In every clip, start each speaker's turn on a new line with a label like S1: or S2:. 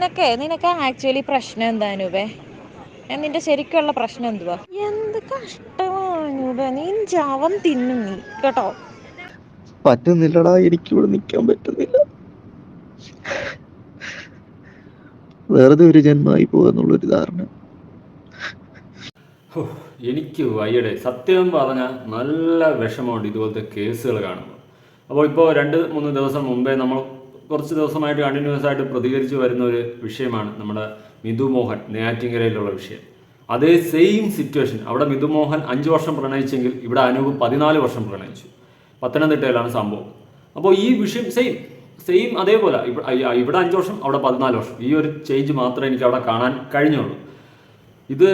S1: നിനക്കേ നിനക്ക് ആക്ച്വലി പ്രശ്നം എന്താണ് വേ? നിന്റെ ശരിക്കുള്ള പ്രശ്നം എന്തുവാ? എന്ത് കഷ്ടമാണ് നീ ജാവം തിന്നും നീ കേട്ടോ?
S2: പറ്റുന്നില്ലടാ എനിക്കിവിടെ നിൽക്കാൻ പറ്റുന്നില്ല. വെറുതെ ഒരു ജന്മമായി പോകുന്നുള്ളൊരു ധാരണ.
S3: ഹോ, എനിക്ക് വയ്യടെ. സത്യം പറഞ്ഞാൽ നല്ല വിഷമമുണ്ട് ഇതുപോലത്തെ കേസുകൾ കാണുമ്പോൾ. അപ്പോൾ ഇപ്പോൾ രണ്ട് മൂന്ന് ദിവസം മുമ്പേ നമ്മൾ കുറച്ച് ദിവസമായിട്ട് കണ്ടിന്യൂസ് ആയിട്ട് പ്രതികരിച്ച് വരുന്ന ഒരു വിഷയമാണ് നമ്മുടെ മിഥു മോഹൻ നെയ്യാറ്റിങ്കരയിലുള്ള വിഷയം. അതേ സെയിം സിറ്റുവേഷൻ അവിടെ മിഥു മോഹൻ അഞ്ച് വർഷം പ്രണയിച്ചെങ്കിൽ ഇവിടെ അനൂപ് പതിനാല് വർഷം പ്രണയിച്ചു. പത്തനംതിട്ടയിലാണ് സംഭവം. അപ്പോൾ ഈ വിഷയം സെയിം സെയിം അതേപോലെ. ഇവിടെ അഞ്ച് വർഷം അവിടെ പതിനാല് വർഷം. ഈ ഒരു ചേഞ്ച് മാത്രമേ എനിക്ക് അവിടെ കാണാൻ കഴിഞ്ഞുള്ളൂ. ഇത്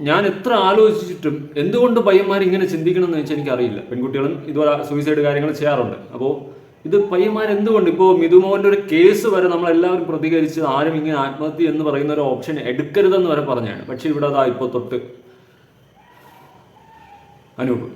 S3: ഞാൻ എത്ര ആലോചിച്ചിട്ടും എന്തുകൊണ്ട് പയ്യന്മാർ ഇങ്ങനെ ചിന്തിക്കണം എന്ന് വെച്ചാൽ എനിക്കറിയില്ല. പെൺകുട്ടികളും ഇതുപോലെ സൂയിസൈഡ് കാര്യങ്ങൾ ചെയ്യാറുണ്ട്. അപ്പോൾ ഇത് പയ്യന്മാർ എന്തുകൊണ്ട്? ഇപ്പോൾ മിഥുമോഹന്റെ ഒരു കേസ് വരെ നമ്മളെല്ലാവരും പ്രതികരിച്ച് ആരും ഇങ്ങനെ ആത്മഹത്യ എന്ന് പറയുന്ന ഒരു ഓപ്ഷൻ എടുക്കരുതെന്ന് വരെ പറഞ്ഞാണ്. പക്ഷേ ഇവിടെ അതാ ഇപ്പോൾ തൊട്ട്. അനൂപ്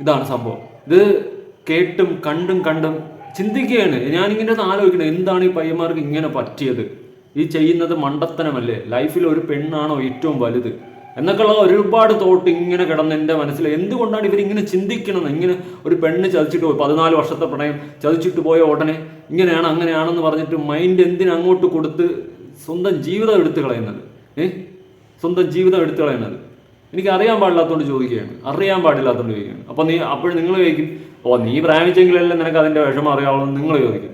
S3: ഇതാണ് സംഭവം. ഇത് കേട്ടും കണ്ടും കണ്ടും ചിന്തിക്കുകയാണ്. ഞാനിങ്ങനെ ആലോചിക്കുന്നത് എന്താണ് ഈ പയ്യന്മാർക്ക് ഇങ്ങനെ പറ്റിയത്? ഈ ചെയ്യുന്നത് മണ്ടത്തനമല്ലേ? ലൈഫിൽ ഒരു പെണ്ണാണോ ഏറ്റവും വലുത്? എന്നൊക്കെയുള്ള ഒരുപാട് തോട്ട് ഇങ്ങനെ കിടന്ന് എന്റെ മനസ്സിൽ എന്തുകൊണ്ടാണ് ഇങ്ങനെ ചിന്തിക്കണം ഇങ്ങനെ ഒരു പെണ്ണ് ചതിച്ചിട്ട് പോയി പതിനാല് വർഷത്തെ പ്രണയം ചതിച്ചിട്ട് പോയ ഉടനെ ഇങ്ങനെയാണ് അങ്ങനെയാണെന്ന് പറഞ്ഞിട്ട് മൈൻഡ് എന്തിനങ്ങോട്ട് കൊടുത്ത് സ്വന്തം ജീവിതം എടുത്തു കളയുന്നത്? ഏ? സ്വന്തം ജീവിതം എടുത്തു കളയുന്നത്. എനിക്ക് അറിയാൻ പാടില്ലാത്തതുകൊണ്ട് ചോദിക്കുകയാണ്. അറിയാൻ പാടില്ലാത്തതുകൊണ്ട് ചോദിക്കുകയാണ്. അപ്പോൾ നീ അപ്പോഴും നിങ്ങൾ ചോദിക്കും ഓ നീ പ്രാമിച്ചെങ്കിലല്ലേ നിനക്ക് അതിന്റെ വിഷമം അറിയാവുള്ളൂ നിങ്ങൾ ചോദിക്കും.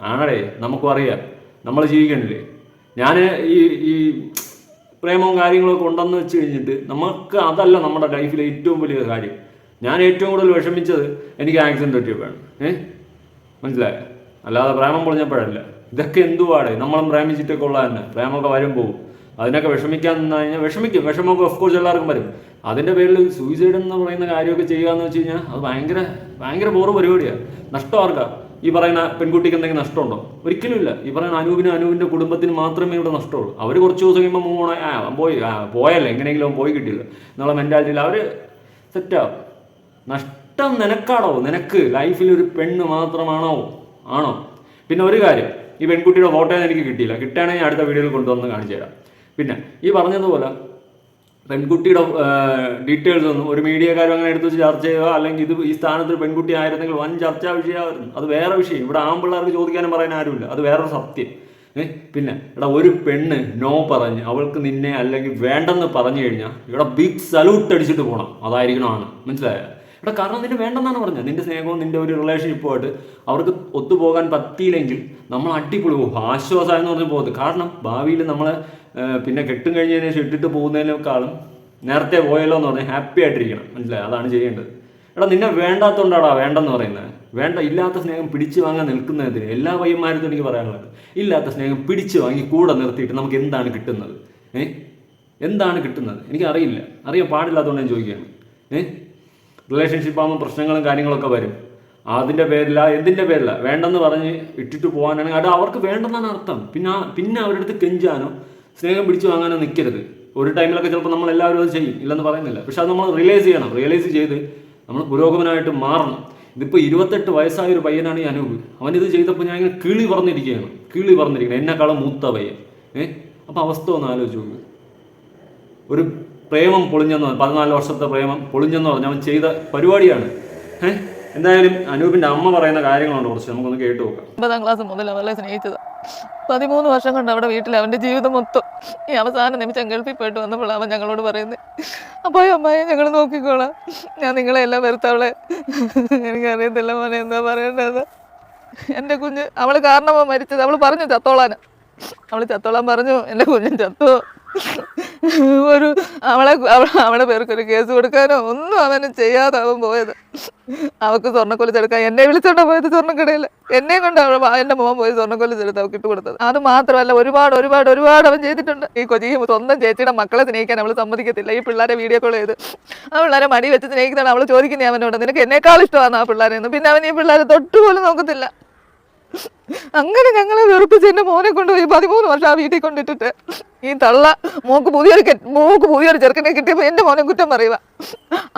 S3: ആണടേ നമുക്കും അറിയാം. നമ്മൾ ജീവിക്കണില്ലേ? ഞാൻ ഈ ഈ പ്രേമവും കാര്യങ്ങളൊക്കെ ഉണ്ടെന്ന് വെച്ച് കഴിഞ്ഞിട്ട് നമുക്ക് അതല്ല നമ്മുടെ ലൈഫിലെ ഏറ്റവും വലിയ കാര്യം. ഞാൻ ഏറ്റവും കൂടുതൽ വിഷമിച്ചത് എനിക്ക് ആക്സിഡന്റ് പറ്റിയപ്പോഴാണ്. ഏ? മനസ്സിലായോ? അല്ലാതെ പ്രേമം പൊളിഞ്ഞപ്പോഴല്ല. ഇതൊക്കെ എന്തുവാടെ? നമ്മളും പ്രേമിച്ചിട്ടൊക്കെ ഉള്ള തന്നെ പ്രേമമൊക്കെ വരും പോകും അതിനൊക്കെ വിഷമിക്കാൻ നിന്ന് കഴിഞ്ഞാൽ വിഷമിക്കും. വിഷമമൊക്കെ ഓഫ്കോഴ്സ് എല്ലാവർക്കും വരും. അതിന്റെ പേരിൽ സൂയിസൈഡ് എന്ന് പറയുന്ന കാര്യമൊക്കെ ചെയ്യുക എന്ന് വെച്ച് കഴിഞ്ഞാൽ അത് ഭയങ്കര ഭയങ്കര ബോറ് പരിപാടിയാണ് നഷ്ടം ഈ പറയുന്ന പെൺകുട്ടിക്ക് എന്തെങ്കിലും നഷ്ടമുണ്ടോ? ഒരിക്കലും ഇല്ല. ഈ പറയുന്ന അനൂപിനും അനൂപിന്റെ കുടുംബത്തിന് മാത്രമേ ഇവിടെ നഷ്ടമുള്ളൂ. അവർ കുറച്ച് ദിവസം കഴിയുമ്പോൾ മൂവ് ആ പോയി. പോയല്ലേ? എങ്ങനെയെങ്കിലും പോയി കിട്ടിയില്ല. എന്നുള്ള മെന്റാലിറ്റിയിൽ അവർ സെറ്റാവും നഷ്ടം നിനക്കാണോ? നിനക്ക് ലൈഫിൽ ഒരു പെണ്ണ് മാത്രമാണോ? ആണോ? പിന്നെ ഒരു കാര്യം. ഈ പെൺകുട്ടിയുടെ ഫോട്ടോ എനിക്ക് കിട്ടിയില്ല. കിട്ടുകയാണെങ്കിൽ അടുത്ത വീഡിയോയിൽ കൊണ്ടുവന്ന് കാണിച്ചു തരാം പിന്നെ ഈ പറഞ്ഞതുപോലെ പെൺകുട്ടിയുടെ ഡീറ്റെയിൽസ് ഒന്നും ഒരു മീഡിയക്കാരും അങ്ങനെ എടുത്ത് ചർച്ച ചെയ്യുക അല്ലെങ്കിൽ ഇത് ഈ സ്ഥാനത്ത് പെൺകുട്ടി ആയിരുന്നെങ്കിൽ വൻ ചർച്ചാ വിഷയമായിരുന്നു. അത് വേറെ വിഷയം. ഇവിടെ ആൺപിള്ളേർക്ക് ചോദിക്കാനും പറയാൻ ആരുമില്ല. അത് വേറൊരു സത്യം. പിന്നെ എടാ ഒരു പെണ്ണ് നോ പറഞ്ഞ് അവൾക്ക് നിന്നെ അല്ലെങ്കിൽ വേണ്ടെന്ന് പറഞ്ഞു കഴിഞ്ഞാൽ ഇവിടെ ബിഗ് സല്യൂട്ട് അടിച്ചിട്ട് പോകണം അതായിരിക്കണം ആണ്. മനസ്സിലായോ? എടാ കാരണം നിന്റെ വേണ്ടെന്നാണ് പറഞ്ഞത്. നിന്റെ സ്നേഹവും നിന്റെ ഒരു റിലേഷൻഷിപ്പുമായിട്ട് അവർക്ക് ഒത്തുപോകാൻ പറ്റിയില്ലെങ്കിൽ നമ്മൾ അടിപൊളി പോകും. ആശ്വാസം എന്ന് പറഞ്ഞ് പോകുന്നത് കാരണം ഭാവിയിൽ നമ്മളെ പിന്നെ കെട്ടും കഴിഞ്ഞതിന് ശേഷം ഇട്ടിട്ട് പോകുന്നതിനേക്കാളും നേരത്തെ പോയല്ലോ എന്ന് പറഞ്ഞാൽ ഹാപ്പി ആയിട്ടിരിക്കണം. മനസ്സിലായി? അതാണ് ചെയ്യേണ്ടത്. എടാ നിന്നെ വേണ്ടാത്തോണ്ടാടാ വേണ്ടെന്ന് പറയുന്നത് വേണ്ട ഇല്ലാത്ത സ്നേഹം പിടിച്ചു വാങ്ങാൻ നിൽക്കുന്നതിന് എല്ലാ പയ്യന്മാരും എനിക്ക് പറയാനുള്ളത്. ഇല്ലാത്ത സ്നേഹം പിടിച്ചു വാങ്ങി കൂടെ നിർത്തിയിട്ട് നമുക്ക് എന്താണ് കിട്ടുന്നത്? ഏഹ് എന്താണ് കിട്ടുന്നത്? എനിക്കറിയില്ല. അറിയാൻ പാടില്ലാത്തതുകൊണ്ട് ഞാൻ ചോദിക്കുകയാണ്. ഏഹ് റിലേഷൻഷിപ്പ് ആകുമ്പോൾ പ്രശ്നങ്ങളും കാര്യങ്ങളൊക്കെ വരും. അതിന്റെ പേരില്ല എന്തിന്റെ പേരില്ല വേണ്ടെന്ന് പറഞ്ഞ് ഇട്ടിട്ട് പോകാനാണെങ്കിൽ അത് അവർക്ക് വേണ്ടെന്നാണ് അർത്ഥം. പിന്നെ പിന്നെ അവരുടെ അടുത്ത് കെഞ്ചാനോ സ്നേഹം പിടിച്ചു വാങ്ങാനോ നിൽക്കരുത് ഒരു ടൈമിലൊക്കെ ചിലപ്പോൾ നമ്മൾ എല്ലാവരും അത് ചെയ്യും. ഇല്ലെന്ന് പറയുന്നില്ല. പക്ഷെ അത് നമ്മൾ റിയലൈസ് ചെയ്യണം. റിയലൈസ് ചെയ്ത് നമ്മൾ പുരോഗമനമായിട്ട് മാറണം. ഇതിപ്പോൾ ഇരുപത്തെട്ട് വയസ്സായ ഒരു പയ്യനാണ് ഈ അനൂപ്. അവൻ ഇത് ചെയ്തപ്പോൾ ഞാൻ ഇങ്ങനെ കിളി പറഞ്ഞിരിക്കുകയാണ്. കിളി പറഞ്ഞിരിക്കണം എന്നെക്കാളും മൂത്ത പയ്യൻ. ഏഹ് അപ്പോൾ അവസ്ഥ ഒന്ന് ആലോചിച്ച് നോക്ക്. ഒരു പ്രേമം പൊളിഞ്ഞെന്ന് പതിനാല് വർഷത്തെ പ്രേമം പൊളിഞ്ഞെന്ന് പറഞ്ഞ് അവൻ ചെയ്ത പരിപാടിയാണ്. ഏഹ് എന്തായാലും അനൂപിന്റെ അമ്മ പറയുന്ന കാര്യങ്ങളുണ്ട് കുറച്ച്. നമുക്കൊന്ന് കേട്ടു നോക്കാം.
S4: ഒമ്പതാം ക്ലാസ് മുതൽ അവളെ സ്നേഹിച്ചത്. പതിമൂന്ന് വർഷം കൊണ്ട് അവിടെ വീട്ടിൽ അവന്റെ ജീവിതം മൊത്തം ഈ അവസാന നിമിഷം ഗൾഫിൽ പോയിട്ട് വന്നപ്പോൾ അവൻ ഞങ്ങളോട് പറയുന്നത് അപ്പോൾ അമ്മായി ഞങ്ങൾ നോക്കിക്കോളാം. ഞാൻ നിങ്ങളെ എല്ലാം വെറുത്തവളെ എനിക്കറിയത്തില്ല മോനെ എന്താ പറയേണ്ടത് എന്റെ കുഞ്ഞ് അവൾ കാരണമാണ് മരിച്ചത്. അവൾ പറഞ്ഞു ചത്തോളാൻ അവൾ ചത്തോളാൻ പറഞ്ഞു എന്റെ കുഞ്ഞും ചത്തോ? ഒരു അവളെ അവ- അവളെ പേർക്കൊരു കേസ് കൊടുക്കാനോ ഒന്നും അവന് ചെയ്യാതെ അവൻ പോയത്. അവൾക്ക് സ്വർണക്കൊലിച്ചെടുക്കാൻ എന്നെ വിളിച്ചോണ്ടാ പോയത് സ്വർണക്കടയിൽ എന്നെ കൊണ്ട് അവൾ എന്റെ മോൻ പോയി സ്വർണക്കൊലിച്ചെടുത്ത് അവൾക്ക് ഇട്ട് കൊടുത്തത്. അത് മാത്രമല്ല ഒരുപാട് ഒരുപാട് ഒരുപാട് അവൻ ചെയ്തിട്ടുണ്ട്. ഈ കൊച്ചി സ്വന്തം ചേച്ചിയുടെ മക്കളെ സ്നേഹിക്കാൻ അവൾ സമ്മതിക്കത്തില്ല. ഈ പിള്ളേരെ വീഡിയോ കോൾ ചെയ്ത്. ആ പിള്ളേരെ മടി വെച്ച് സ്നേഹിക്കുന്നതാണ് അവൾ ചോദിക്കുന്നത് അവനോട്. നിനക്ക് എന്നേക്കാൾ ഇഷ്ടമാണ് ആ പിള്ളേരെന്ന് പിന്നെ അവൻ ഈ പിള്ളേരെ തൊട്ടുപോലും നോക്കത്തില്ല. അങ്ങനെ ഞങ്ങളെ വെറുപ്പിച്ച് എന്റെ മോനെ കൊണ്ടുപോയി പതിമൂന്ന് വർഷം ആ വീട്ടിൽ കൊണ്ടിട്ടിട്ട് ഈ തള്ള മോക്ക് പുതിയൊരു മോക്ക് പുതിയൊരു ചെറുക്കനെ കിട്ടിയപ്പോൾ എന്റെ മോനെ കുറ്റം പറയുക.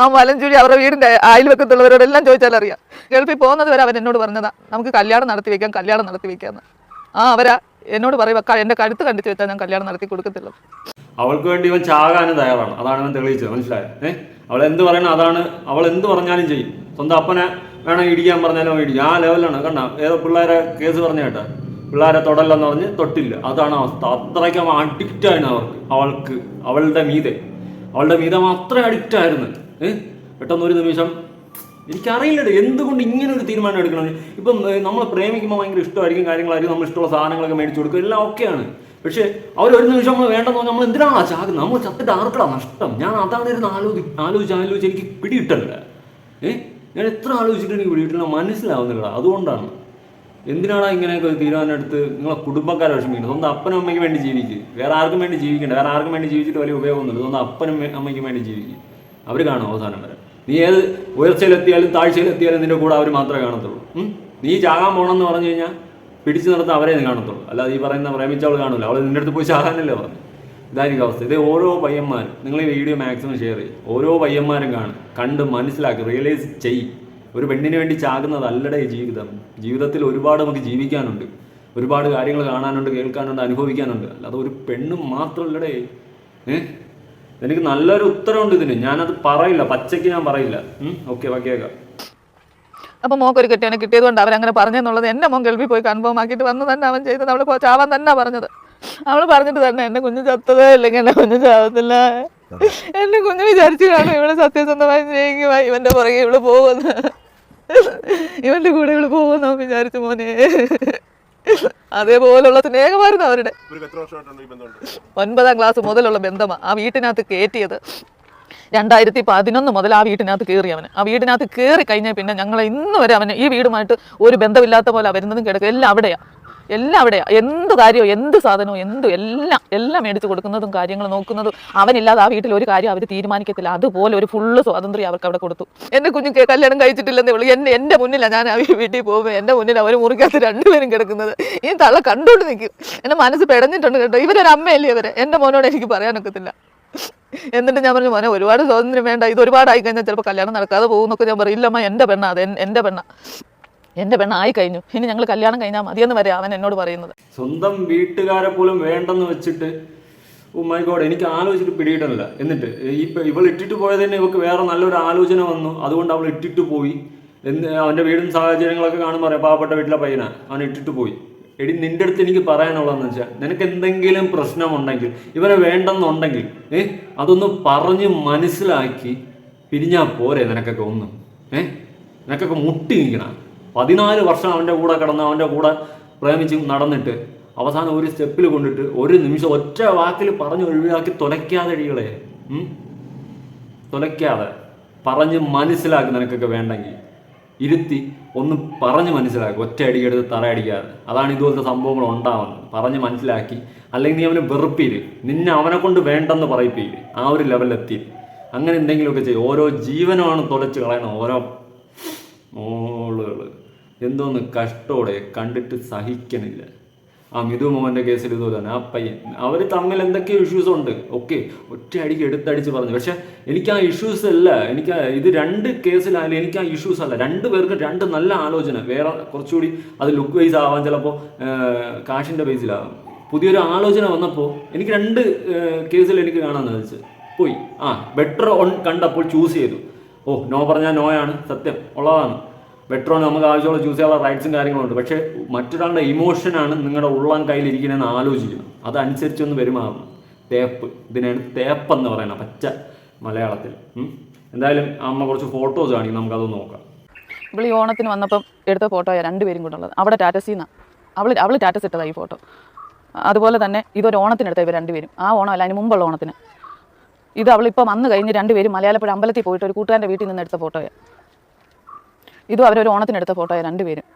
S4: ആ മലഞ്ചുഴി അവരുടെ വീടിന്റെ അയൽവക്കത്തുള്ളവരോടെല്ലാം ചോദിച്ചാൽ അറിയാം. ഗൾഫിൽ പോകുന്നത് വരെ അവൻ എന്നോട് പറഞ്ഞതാ നമുക്ക് കല്യാണം നടത്തി വെക്കാം കല്യാണം നടത്തി വെക്കാന്ന്. ആ അവരാ എന്നോട് പറയുക എന്റെ കഴുത്ത് കണ്ടിച്ച് വെച്ചാൽ ഞാൻ കല്യാണം നടത്തി കൊടുക്കത്തില്ല.
S3: അവൾക്ക് വേണ്ടി ഇവൻ ചാകാനും തയ്യാറാണ്. അതാണ് ഇവൻ തെളിയിച്ചത്. മനസ്സിലായത് ഏഹ് അവൾ എന്ത് പറയണം അതാണ് അവൾ എന്ത് പറഞ്ഞാലും ചെയ്യും. സ്വന്തം അപ്പനെ വേണമെങ്കിൽ ഇടിക്കാൻ പറഞ്ഞാലും ഇടിക്കും. ആ ലെവലാണ് കണ്ട ഏത് പിള്ളേരെ കേസ് പറഞ്ഞ കേട്ടാ. പിള്ളേരെ തൊടല്ലെന്ന് പറഞ്ഞ് തൊട്ടില്ല. അതാണ് അവസ്ഥ. അത്രയ്ക്ക് അഡിക്റ്റ് ആയിരുന്നു അവർക്ക്. അവൾക്ക് അവളുടെ മീതെ. അവളുടെ മീതെ അത്ര അഡിക്റ്റ് ആയിരുന്നു. ഏഹ് പെട്ടെന്ന് ഒരു നിമിഷം എനിക്കറിയില്ലടേ എന്തുകൊണ്ട് ഇങ്ങനെ ഒരു തീരുമാനം എടുക്കണം ഇപ്പം നമ്മൾ പ്രേമിക്കുമ്പോൾ ഭയങ്കര ഇഷ്ടമായിരിക്കും കാര്യങ്ങളായിരിക്കും നമ്മൾ ഇഷ്ടമുള്ള സാധനങ്ങളൊക്കെ മേടിച്ചു കൊടുക്കും. എല്ലാം ഓക്കെയാണ് പക്ഷേ അവർ ഒരു നിമിഷം നമ്മൾ വേണ്ടെന്ന് നമ്മൾ എന്തിനാണ് ചാകുന്നത് നമ്മൾ ചത്തിട്ട് ആർക്കടാ നഷ്ടം? ഞാൻ അതാണ് ഇരുന്ന് ആലോചി ആലോചിച്ച് ആലോചിച്ച് എനിക്ക് പിടിയിട്ടല്ല ഏ? ഞാൻ എത്ര ആലോചിച്ചിട്ട് എനിക്ക് പിടിയിട്ടില്ല മനസ്സിലാവുന്നില്ല അതുകൊണ്ടാണ്. എന്തിനാണ് ഇങ്ങനെയൊക്കെ ഒരു തീരുമാനം എടുത്ത് നിങ്ങളെ കുടുംബക്കാരെ വിഷമിക്കുന്നത്? സ്വന്തം അപ്പനും അമ്മയ്ക്ക് വേണ്ടി ജീവിക്കുക വേറെ ആർക്കും വേണ്ടി ജീവിക്കണ്ട. വേറെ ആർക്കും വേണ്ടി ജീവിച്ചിട്ട് വലിയ ഉപയോഗമൊന്നുമില്ല. സ്വന്തം അപ്പനും അമ്മയ്ക്കും വേണ്ടി ജീവിക്കുക അവർ കാണും അവസാനം വരെ. നീ ഏത് ഉയർച്ചയിലെത്തിയാലും താഴ്ചയിലെത്തിയാലും നിന്റെ കൂടെ അവർ മാത്രമേ കാണത്തുള്ളൂ. നീ ചാകാൻ പോകണമെന്ന് പറഞ്ഞു കഴിഞ്ഞാൽ പിടിച്ചു നടത്താൻ അവരെ കാണത്തുള്ളൂ. അല്ലാതെ ഈ പറയുന്ന പ്രേമിച്ച അവൾ കാണില്ല അവൾ നിന്റെ അടുത്ത് പോയി ചാകാനല്ലേ പറഞ്ഞു? ഇതായിരിക്കും അവസ്ഥ. ഇത് ഓരോ പയ്യന്മാരും നിങ്ങൾ ഈ വീഡിയോ മാക്സിമം ഷെയർ ചെയ്യും. ഓരോ പയ്യന്മാരും കാണും കണ്ട് മനസ്സിലാക്കി റിയലൈസ് ചെയ്യും. ഒരു പെണ്ണിന് വേണ്ടി ചാകുന്നതല്ലടേ ജീവിതം. ജീവിതത്തിൽ ഒരുപാട് നമുക്ക് ജീവിക്കാനുണ്ട്. ഒരുപാട് കാര്യങ്ങൾ കാണാനുണ്ട് കേൾക്കാനുണ്ട് അനുഭവിക്കാനുണ്ട്. അല്ലാതെ ഒരു പെണ്ണും മാത്രമല്ലടേ ഏഹ് എനിക്ക് നല്ലൊരു ഉത്തരമുണ്ട് ഇതിന്. ഞാനത് പറയില്ല. പച്ചയ്ക്ക് ഞാൻ പറയില്ല. ഓക്കെ ബാക്കിയേക്കാം.
S4: അപ്പം കെട്ടിയാണ് കെട്ടിയവനെ കിട്ടിയതുകൊണ്ട് അവരങ്ങനെ പറഞ്ഞെന്നുള്ളത് എന്റെ മോൻ കേൾവി പോയി കൺഫേം ആക്കിയിട്ട് വന്ന് തന്നെ അവൻ ചെയ്തത്. അവൾ ചാവാൻ തന്നെ പറഞ്ഞത്. അവൾ പറഞ്ഞിട്ട് തന്നെ എന്റെ കുഞ്ഞു ചത്തതേ ഇല്ലെങ്കിൽ എന്റെ കുഞ്ഞു ചാവത്തില്ല. എന്റെ കുഞ്ഞു വിചാരിച്ചു കാണും ഇവൾ സത്യസന്ധമായി സ്നേഹിക്കുക ഇവന്റെ പുറകെ ഇവൾ പോകുന്നു ഇവന്റെ കൂടെ ഇവൾ പോകുന്നു വിചാരിച്ചു മോനെ. അതേപോലുള്ള സ്നേഹമായിരുന്നു അവരുടെ. ഒൻപതാം ക്ലാസ് മുതലുള്ള ബന്ധമാണ് ആ വീട്ടിനകത്ത് കയറ്റിയത്. രണ്ടായിരത്തി പതിനൊന്ന് മുതൽ ആ വീട്ടിനകത്ത് കയറി അവന്. ആ വീടിനകത്ത് കയറി കഴിഞ്ഞാൽ പിന്നെ ഞങ്ങൾ ഇന്ന് വരെ അവന് ഈ വീടുമായിട്ട് ഒരു ബന്ധമില്ലാത്ത പോലെ വരുന്നതും കിടക്കുക എല്ലാം അവിടെയാണ് എല്ലാം അവിടെയാ. എന്ത് കാര്യവും എന്ത് സാധനവും എന്തും എല്ലാം എല്ലാം മേടിച്ച് കൊടുക്കുന്നതും കാര്യങ്ങൾ നോക്കുന്നതും അവനില്ലാതെ ആ വീട്ടിൽ ഒരു കാര്യം അവർ തീരുമാനിക്കത്തില്ല. അതുപോലെ ഒരു ഫുള്ള് സ്വാതന്ത്ര്യം അവർക്ക് അവിടെ കൊടുത്തു. എന്റെ കുഞ്ഞു കല്യാണം കഴിച്ചിട്ടില്ലെന്നേ ഉള്ളൂ. എന്നെ എന്റെ മുന്നിലാണ് ഞാൻ ആ വീട്ടിൽ പോകുമ്പോൾ എന്റെ മുന്നിൽ അവർ മുറിക്കകത്ത് രണ്ടുപേരും കിടക്കുന്നത്. ഈ തള്ള കണ്ടുകൊണ്ട് നിൽക്കും എന്റെ മനസ്സ് പെടഞ്ഞിട്ടുണ്ട് കേട്ടോ. ഇവരൊരു അമ്മയല്ലേ ഇവരെ? എന്റെ മോനോട് എനിക്ക് പറയാനൊക്കത്തില്ല. എന്നിട്ട് ഞാൻ പറഞ്ഞു മോനെ ഒരുപാട് സ്വാതന്ത്ര്യം വേണ്ട. ഇത് ഒരുപാടായി കഴിഞ്ഞാൽ ചിലപ്പോൾ കല്യാണം നടക്കാതെ പോകുന്നൊക്കെ ഞാൻ പറയും. ഇല്ലമ്മ എന്റെ പെണ്ണ അത് എന്റെ പെണ്ണ. എന്റെ പെണ്ണായി കഴിഞ്ഞു. ഇനി ഞങ്ങൾ കല്യാണം കഴിഞ്ഞാൽ മതിയെന്ന് വരെ അവൻ എന്നോട് പറയുന്നത്.
S3: സ്വന്തം വീട്ടുകാരെ പോലും വേണ്ടെന്ന് വെച്ചിട്ട് ഓ മൈ ഗോഡ് എനിക്ക് ആലോചിച്ചിട്ട് പിടിയിട്ടല്ല. എന്നിട്ട് ഇപ്പൊ ഇവൾ ഇട്ടിട്ട് പോയത് തന്നെ ഇവക്ക് വേറെ നല്ലൊരു ആലോചന വന്നു. അതുകൊണ്ട് അവൾ ഇട്ടിട്ട് പോയി. എന്ന് അവന്റെ വീടും സാഹചര്യങ്ങളൊക്കെ കാണുമ്പോൾ പാവപ്പെട്ട വീട്ടിലെ പയ്യനാ. അവൻ ഇട്ടിട്ട് പോയി. എടി നിന്റെ അടുത്ത് എനിക്ക് പറയാനുള്ളതെന്ന് വെച്ചാൽ നിനക്ക് എന്തെങ്കിലും പ്രശ്നമുണ്ടെങ്കിൽ ഇവനെ വേണ്ടെന്നുണ്ടെങ്കിൽ ഏ അതൊന്ന് പറഞ്ഞ് മനസ്സിലാക്കി പിരിഞ്ഞാൽ പോരെ നിനക്കൊക്കെ ഒന്ന്. ഏ നിനക്കൊക്കെ മുട്ടി നിൽക്കണം. പതിനാല് വർഷം അവന്റെ കൂടെ കിടന്ന് അവന്റെ കൂടെ പ്രേമിച്ച് നടന്നിട്ട് അവസാനം ഒരു സ്റ്റെപ്പിൽ കൊണ്ടിട്ട് ഒരു നിമിഷം ഒറ്റ വാക്കിൽ പറഞ്ഞ് ഒഴിവാക്കി തുലയ്ക്കാതെ അടികളെ? തുലയ്ക്കാതെ. പറഞ്ഞ് മനസ്സിലാക്കി നിനക്കൊക്കെ വേണ്ടെങ്കിൽ. ഇരുത്തി ഒന്ന് പറഞ്ഞ് മനസ്സിലാക്കുക. ഒറ്റ അടിക്കെടുത്ത് തറ അടിക്കാതെ. അതാണ് ഇതുപോലത്തെ സംഭവങ്ങൾ ഉണ്ടാവുന്നത്. പറഞ്ഞ് മനസ്സിലാക്കി. അല്ലെങ്കിൽ നീ അവനെ വെറുപ്പീര്. നിന്നെ അവനെ കൊണ്ട് വേണ്ടെന്ന് പറയിപ്പീര്. ആ ഒരു ലെവലിലെത്തി അങ്ങനെ എന്തെങ്കിലുമൊക്കെ ചെയ്യും. ഓരോ ജീവനമാണ് തുലച്ച് കളയണം ഓരോ മോളുകൾ എന്തോന്ന് കഷ്ടോടെ കണ്ടിട്ട് സഹിക്കണില്ല. ആ മിതു മോഹന്റെ കേസിൽ ഇതുപോലെ തന്നെ. ആ പയ്യൻ അവർ തമ്മിൽ എന്തൊക്കെയോ ഇഷ്യൂസ് ഉണ്ട്. ഓക്കെ ഒറ്റ അടിക്ക് എടുത്തടിച്ച് പറഞ്ഞു. പക്ഷേ എനിക്ക് ആ ഇഷ്യൂസ് അല്ല. എനിക്ക് ഇത് രണ്ട് കേസിലായാലും എനിക്ക് ആ ഇഷ്യൂസ് അല്ല. രണ്ട് പേർക്ക് രണ്ട് നല്ല ആലോചന. വേറെ കുറച്ചുകൂടി അത് ലുക്ക് വൈസ് ആവാൻ ചിലപ്പോൾ കാശിന്റെ ബേസിലാവാം പുതിയൊരു ആലോചന വന്നപ്പോൾ എനിക്ക് രണ്ട് കേസിൽ എനിക്ക് കാണാൻ സാധിച്ചത് പോയി. ആ ബെറ്റർ ഓൺ കണ്ടപ്പോൾ ചൂസ് ചെയ്തു. ഓ നോ പറഞ്ഞാൽ നോയാണ് സത്യം. ഉള്ളതാണ്. ഓൺ നമുക്ക് ആവശ്യമുള്ള ചൂസ് ചെയ്യാനുള്ള റൈറ്റ്സും കാര്യങ്ങളുണ്ട് പക്ഷേ മറ്റൊരാളുടെ ഇമോഷനാണ് നിങ്ങളുടെ ഉള്ളം കയ്യിലിരിക്കുന്നതെന്ന് ആലോചിക്കുന്നത് അതനുസരിച്ചൊന്ന് പെരുമാറണം തേപ്പ്. ഇതിനാണ് തേപ്പെന്ന് പറയുന്നത് പച്ച മലയാളത്തിൽ. എന്തായാലും അമ്മ കുറച്ച് ഫോട്ടോസ് കാണിക്കും. നമുക്കത് നോക്കാം.
S4: ഇപ്പോൾ ഈ ഓണത്തിന് വന്നപ്പം എടുത്ത ഫോട്ടോയാണ് രണ്ടുപേരും കൂടെ ഉള്ളത് അവിടെ ടാറ്റസിൽ നിന്നാണ് അവൾ അവൾ ടാറ്റസ് ഇട്ടതാണ് ഈ ഫോട്ടോ അതുപോലെ തന്നെ ഇതൊരു ഓണത്തിനെടുത്ത ഇവർ രണ്ടുപേരും ആ ഓണം അല്ല അതിന് മുമ്പുള്ള ഓണത്തിന്. ഇത് അവളിപ്പോൾ വന്നു കഴിഞ്ഞ് രണ്ടുപേരും മലയാളപ്പുഴ അമ്പലത്തിൽ പോയിട്ട് ഒരു കൂട്ടുകാരന്റെ വീട്ടിൽ നിന്ന് എടുത്ത ഫോട്ടോയാണ് ഇതും അവരൊരു ഓണത്തിനെടുത്ത ഫോട്ടോയാണ് രണ്ടുപേരും.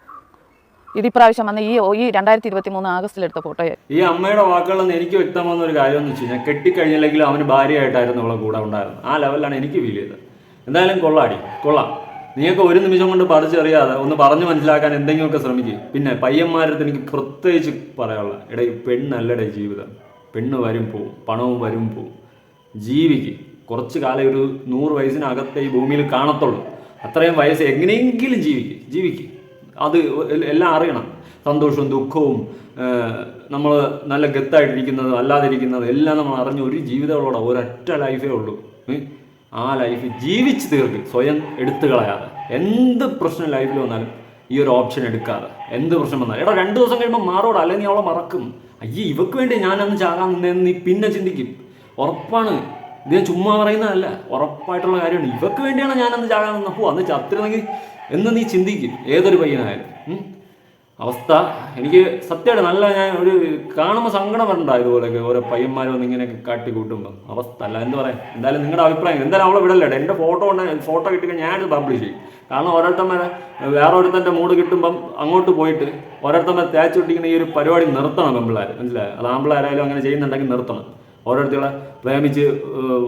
S4: ഇത് ഇപ്രാവശ്യം വന്ന ഈ ഈ രണ്ടായിരത്തി ഇരുപത്തി മൂന്ന് ആഗസ്റ്റിൽ എടുത്ത ഫോട്ടോയാണ്
S3: ഈ അമ്മയുടെ വാക്കുകളെന്ന് എനിക്ക് വ്യക്തമാകുന്ന ഒരു കാര്യം എന്ന് വെച്ച് കഴിഞ്ഞാൽ കെട്ടിക്കഴിഞ്ഞില്ലെങ്കിലും അവന് ഭാര്യയായിട്ടായിരുന്നു അവളെ കൂടെ ഉണ്ടായിരുന്നത്. ആ ലെവലിലാണ് എനിക്ക് ഫീൽ ചെയ്തത്. എന്തായാലും കൊള്ളാടി കൊള്ളാം. നിങ്ങൾക്ക് ഒരു നിമിഷം കൊണ്ട് പറിച്ചറിയാതെ ഒന്ന് പറഞ്ഞു മനസ്സിലാക്കാൻ എന്തെങ്കിലുമൊക്കെ ശ്രമിക്കും. പിന്നെ പയ്യന്മാരടുത്ത് എനിക്ക് പ്രത്യേകിച്ച് പറയാനുള്ള ഇടയിൽ പെണ്ണല്ലടേ ജീവിതം. പെണ്ണ് വരും പോവും പണവും വരും പോവും. ജീവിക്ക്. കുറച്ച് കാലം ഒരു നൂറ് വയസ്സിനകത്തെ ഈ ഭൂമിയിൽ കാണത്തുള്ളൂ. അത്രയും വയസ്സ് എങ്ങനെയെങ്കിലും ജീവിക്കും ജീവിക്കും. അത് എല്ലാം അറിയണം. സന്തോഷവും ദുഃഖവും നമ്മൾ നല്ല ഗത്തായിട്ടിരിക്കുന്നതും അല്ലാതിരിക്കുന്നതും എല്ലാം നമ്മൾ അറിഞ്ഞ ഒരു ജീവിതമുള്ള ഒരൊറ്റ ലൈഫേ ഉള്ളൂ. ആ ലൈഫ് ജീവിച്ച് തീർക്ക് സ്വയം എടുത്തു കളയാതെ. എന്ത് പ്രശ്നം ലൈഫിൽ വന്നാലും ഈ ഒരു ഓപ്ഷൻ എടുക്കാതെ. എന്ത് പ്രശ്നം വന്നാലും. എടാ രണ്ട് ദിവസം കഴിയുമ്പോൾ മാറോടാ അല്ലെങ്കിൽ അവളെ മറക്കും. അയ്യേ ഇവക്ക് വേണ്ടി ഞാനന്ന് ചാകാൻ നിന്നേന്ന് നീ പിന്നെ ചിന്തിക്കും. ഉറപ്പാണ്. ഇത് ഞാൻ ചുമ്മാ പറയുന്നതല്ല ഉറപ്പായിട്ടുള്ള കാര്യമാണ്. ഇവക്ക് വേണ്ടിയാണ് ഞാനന്ന് ചാകാൻ നിന്നപ്പോൾ അന്ന് ചത്തിരുന്നെങ്കിൽ എന്ന് നീ ചിന്തിക്കും ഏതൊരു പയ്യനായാലും. അവസ്ഥ എനിക്ക് സത്യമായിട്ട് നല്ല ഞാൻ ഒരു കാണുമ്പോൾ സങ്കടം വരണ്ട ഇതുപോലെയൊക്കെ ഓരോ പയ്യന്മാർ വന്ന് ഇങ്ങനെയൊക്കെ കാട്ടി കൂട്ടുമ്പോൾ അവസ്ഥ അല്ല എന്ത് പറയാം എന്തായാലും നിങ്ങളുടെ അഭിപ്രായം എന്തായാലും അവളെ വിടല്ലേ? എന്റെ ഫോട്ടോ ഉണ്ട് ഫോട്ടോ കിട്ടിയാൽ ഞാനത് പബ്ലിഷ് ചെയ്യും. കാരണം ഓരോരുത്തന്മാരെ വേറെ ഒരുത്തന്റെ മൂഡ് കിട്ടുമ്പം അങ്ങോട്ട് പോയിട്ട് ഓരോരുത്തന്മാരെ തേച്ചു കിട്ടിക്കുന്ന ഈ ഒരു പരിപാടി നിർത്തണം പെമ്പിള്ളേർ മനസ്സിലായി? അത് ആമ്പിള്ളേരായാലും അങ്ങനെ ചെയ്യുന്നുണ്ടെങ്കിൽ നിർത്തണം. ഓരോരുത്തരെ പ്രേമിച്ച്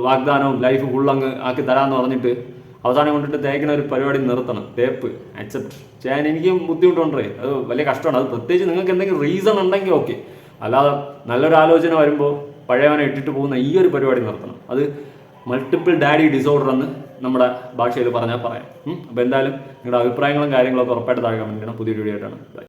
S3: വാഗ്ദാനവും ലൈഫ് ഫുള്ളങ്ങ് ആക്കി തരാമെന്ന് പറഞ്ഞിട്ട് അവസാനം കൊണ്ടിട്ട് തേക്കുന്ന ഒരു പരിപാടി നിർത്തണം. തേപ്പ് അക്സെപ്റ്റ് ചെയ്യാൻ എനിക്ക് ബുദ്ധിമുട്ടുണ്ടേ. അത് വലിയ കഷ്ടമാണ്. അത് പ്രത്യേകിച്ച് നിങ്ങൾക്ക് എന്തെങ്കിലും റീസൺ ഉണ്ടെങ്കിൽ ഓക്കെ അല്ലാതെ നല്ലൊരു ആലോചന വരുമ്പോൾ പഴയവനെ ഇട്ടിട്ട് പോകുന്ന ഈ ഒരു പരിപാടി നിർത്തണം. അത് മൾട്ടിപ്പിൾ ഡാഡി ഡിസോർഡർ എന്ന് നമ്മുടെ ഭാഷയിൽ പറഞ്ഞാൽ പറയാം. അപ്പോൾ എന്തായാലും നിങ്ങളുടെ അഭിപ്രായങ്ങളും കാര്യങ്ങളൊക്കെ ഉറപ്പായിട്ട് താഴെ കമന്റ് ചെയ്യണം. പുതിയൊരു വീഡിയോ ആയിട്ടാണ്.